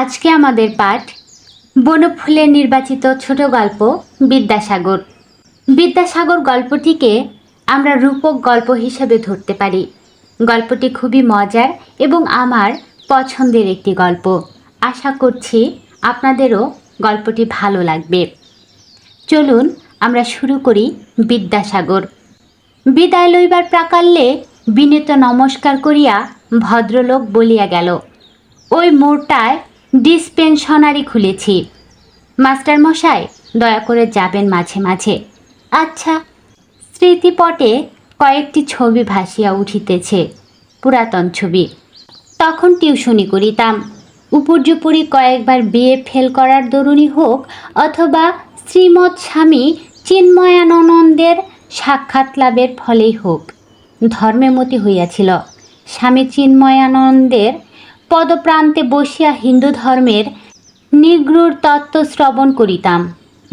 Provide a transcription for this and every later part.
আজকে আমাদের পাঠ বনফুলের নির্বাচিত ছোট গল্প বিদ্যাসাগর। বিদ্যাসাগর গল্পটিকে আমরা রূপক গল্প হিসেবে ধরতে পারি। গল্পটি খুবই মজার এবং আমার পছন্দের একটি গল্প। আশা করছি আপনাদেরও গল্পটি ভালো লাগবে। চলুন আমরা শুরু করি বিদ্যাসাগর। বিদায় লইবার প্রাকাল্যে বিনীত নমস্কার করিয়া ভদ্রলোক বলিয়া গেল, ওই মোড়টায় ডিসপেনশনারি খুলেছি। মাস্টার মশাই দয়া করে যাবেন মাঝে মাঝে। আচ্ছা স্মৃতিপটে কয়েকটি ছবি ভাসিয়া উঠিতেছে, পুরাতন ছবি। তখন টিউশনি করিতাম। উপর্যুপরি কয়েকবার বিয়ে ফেল করার দরুণই হোক অথবা শ্রীমৎ স্বামী চিন্ময়ানন্দের সাক্ষাৎ লাভের ফলেই হোক। ধর্মেমতি হইয়াছিল। স্বামী চিন্ময়ানন্দের পদপ্রান্তে বসিয়া হিন্দু ধর্মের নিগ্রুর তত্ত্ব শ্রবণ করিতাম।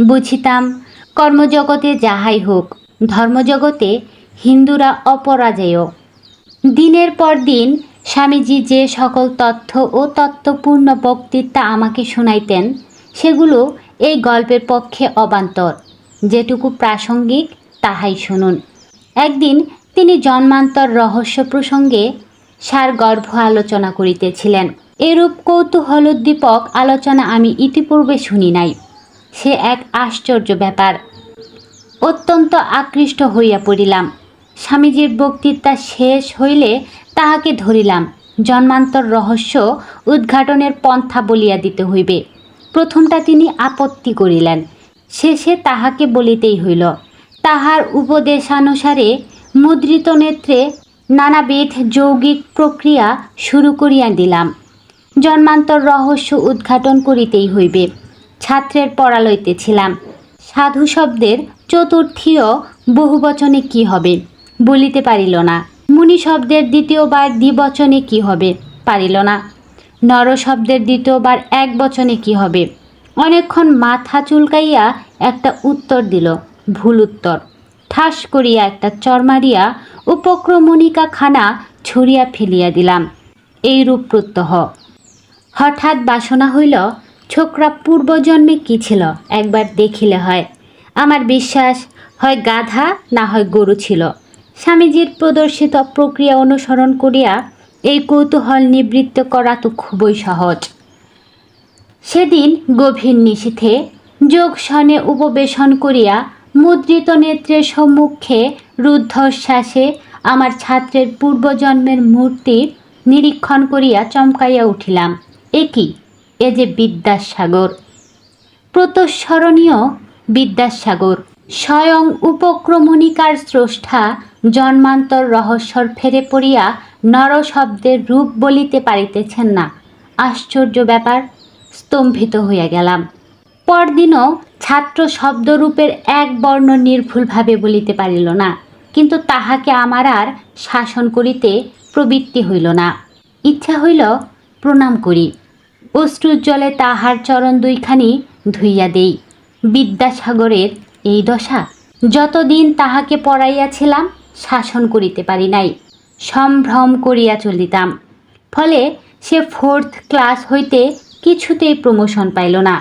বুঝিতাম, কর্মজগতে যাহাই হোক, ধর্মজগতে হিন্দুরা অপরাজেয়। দিনের পর দিন স্বামীজি যে সকল তথ্য ও তত্ত্বপূর্ণ বক্তৃতা আমাকে শোনাইতেন, সেগুলো এই গল্পের পক্ষে অবান্তর। যেটুকু প্রাসঙ্গিক, তাহাই শুনুন। একদিন তিনি জন্মান্তর রহস্য প্রসঙ্গে সারগর্ভ আলোচনা করিতেছিলেন। এরূপ কৌতূহলোদ্দীপক আলোচনা আমি ইতিপূর্বে শুনি নাই। সে এক আশ্চর্য ব্যাপার। অত্যন্ত আকৃষ্ট হইয়া পড়িলাম। স্বামীজির বক্তৃতা শেষ হইলে তাহাকে ধরিলাম। জন্মান্তর রহস্য উদ্ঘাটনের পন্থা বলিয়া দিতে হইবে। প্রথমটা তিনি আপত্তি করিলেন। শেষে তাহাকে বলিতেই হইল, তাহার উপদেশানুসারে মুদ্রিত নেত্রে নানাবিধ যৌগিক প্রক্রিয়া শুরু করিয়া দিলাম। জন্মান্তর রহস্য উদ্ঘাটন করিতেই হইবে। ছাত্রের পড়া লইতেছিলাম সাধু শব্দের চতুর্থীয় বহুবচনে কি হবে বলিতে পারিল না। মুনি শব্দের দ্বিতীয়বার দ্বিবচনে কি হবে পারিল না। নর শব্দের দ্বিতীয়বার এক বচনে কি হবে? অনেকক্ষণ মাথা চুলকাইয়া একটা উত্তর দিল, ভুল উত্তর। ঠাস করিয়া একটা চর মারিয়া উপক্রমণিকা খানা ছড়িয়া ফেলিয়া দিলাম। এইরূপ প্রত্যহ। হঠাৎ বাসনা হইল, ছোকরা পূর্বজন্মে কি ছিল? একবার দেখিলে হয়। আমার বিশ্বাস, হয় গাধা না হয় গরু ছিল। স্বামীজির প্রদর্শিত প্রক্রিয়া অনুসরণ করিয়া এই কৌতূহল নিবৃত্ত করা তো খুবই সহজ। সেদিন গভীর নিশীথে যোগসনে উপবেশন করিয়া মুদ্রিত নেত্রের সম্মুখে রুদ্ধশ্বাসে আমার ছাত্রের পূর্বজন্মের মূর্তি নিরীক্ষণ করিয়া চমকাইয়া উঠিলাম। এ কি? এ যে বিদ্যাসাগর। প্রতঃস্মরণীয় বিদ্যাসাগর। স্বয়ং উপক্রমণিকার স্রষ্টা জন্মান্তর রহস্যর ফেরে পড়িয়া নর শব্দের রূপ বলিতে পারিতেছেন না। আশ্চর্য ব্যাপার, স্তম্ভিত হইয়া গেলাম। পরদিনও ছাত্র শব্দরূপের এক বর্ণ নির্ভুলভাবে বলিতে পারিল না, কিন্তু তাহাকে আমার আর শাসন করিতে প্রবৃত্তি হইল না। ইচ্ছা হইল প্রণাম করি। অশ্রুজ্জলে তাহার চরণ দুইখানি ধুইয়া দেই। বিদ্যাসাগরের এই দশা, যতদিন তাহাকে পড়াইয়াছিলাম, শাসন করিতে পারি নাই। সম্ভ্রম করিয়া চলিতাম। ফলে সে ফোর্থ ক্লাস হইতে কিছুতেই প্রমোশন পাইল না।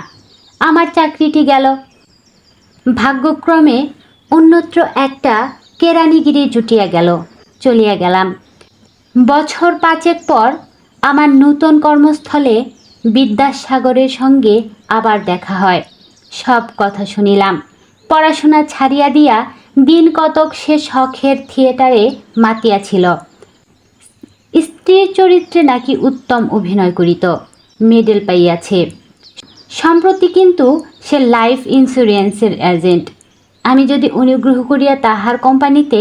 আমার চাকরিটি গেল। ভাগ্যক্রমে অন্যত্র একটা কেরানিগিরি জুটিয়া গেল, চলিয়া গেলাম। বছর পাঁচেক পর আমার নূতন কর্মস্থলে বিদ্যাসাগরের সঙ্গে আবার দেখা হয়। সব কথা শুনিলাম। পড়াশোনা ছাড়িয়া দিয়া দিন কতক সে শখের থিয়েটারে মাতিয়াছিল স্ত্রীর চরিত্রে নাকি উত্তম অভিনয় করিত, মেডেল পাইয়াছে। সম্প্রতি কিন্তু সে লাইফ ইন্স্যুরেন্সের এজেন্ট। আমি যদি অনুগ্রহ করিয়া তাহার কোম্পানিতে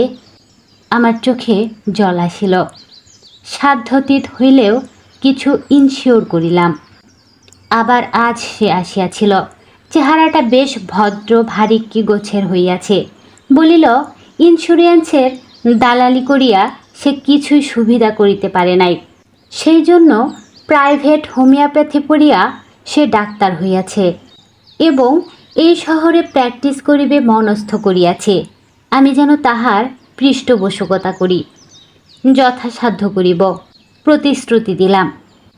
আমার চোখে জল আসিল, সাধ্যতীত হইলেও কিছু ইনশিওর করিলাম। আবার আজ সে আসিয়াছিল। চেহারাটা বেশ ভদ্র, ভারী কি গোছের হইয়াছে। বলিল, ইন্স্যুরেন্সের দালালি করিয়া সে কিছুই সুবিধা করিতে পারে নাই। সেই জন্য প্রাইভেট হোমিওপ্যাথি পড়িয়া সে ডাক্তার হইয়াছে এবং এই শহরে প্র্যাকটিস করিবে মনস্থ করিয়াছে। আমি যেন তাহার পৃষ্ঠপোষকতা করি, যথাসাধ্য করিব, প্রতিশ্রুতি দিলাম।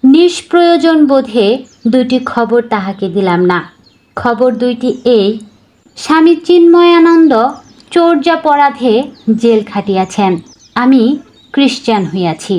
নিষ্প্রয়োজন বোধে দুইটি খবর তাহাকে দিলাম না। খবর দুইটি এই, স্বামী চিন্ময়ানন্দ চর্যাপরাধে জেল খাটিয়াছেন, আমি খ্রিস্টান হইয়াছি।